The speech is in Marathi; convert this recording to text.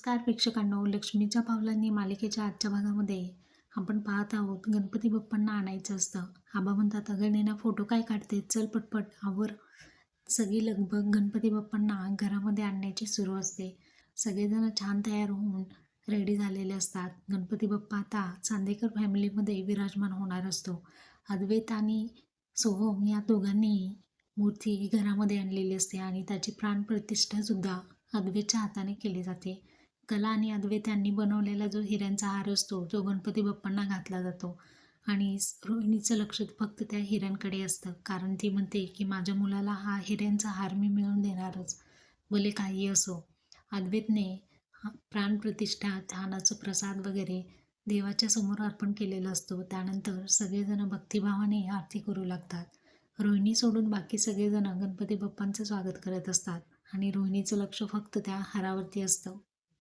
नमस्कार प्रेक्षकांनो लक्ष्मीच्या पावलांनी मालिकेच्या आजच्या भागामध्ये आपण पाहत आहोत गणपती बाप्पांना आणायचं असतं. आबा म्हणतात अगं फोटो काय काढते? चल पटपट आवर. सगळी लगबग गणपती बाप्पांना घरामध्ये आणण्याची सुरू असते. सगळेजण छान तयार होऊन रेडी झालेले असतात. गणपती बाप्पा आता चांदेकर फॅमिलीमध्ये विराजमान होणार असतो. अद्वैत आणि सोहम या दोघांनी मूर्ती घरामध्ये आणलेली असते आणि त्याची प्राणप्रतिष्ठासुद्धा अद्वेच्या हाताने केली जाते. कला आणि अद्वैत यांनी बनवलेला जो हिऱ्यांचा हार असतो जो गणपती बाप्पांना घातला जातो. आणि रोहिणीचं लक्ष फक्त त्या हिऱ्यांकडे असतं. कारण ती म्हणते की माझ्या मुलाला हा हिऱ्यांचा हार मी मिळवून देणारच. भले काही असो. अद्वैतने हा प्राणप्रतिष्ठा ध्यानाचं प्रसाद वगैरे देवाच्या समोर अर्पण केलेला असतो. त्यानंतर सगळेजण भक्तिभावाने आरती करू लागतात. रोहिणी सोडून बाकी सगळेजण गणपती बाप्पांचं स्वागत करत असतात. आणि रोहिणीचं लक्ष फक्त त्या हारावरती असतं.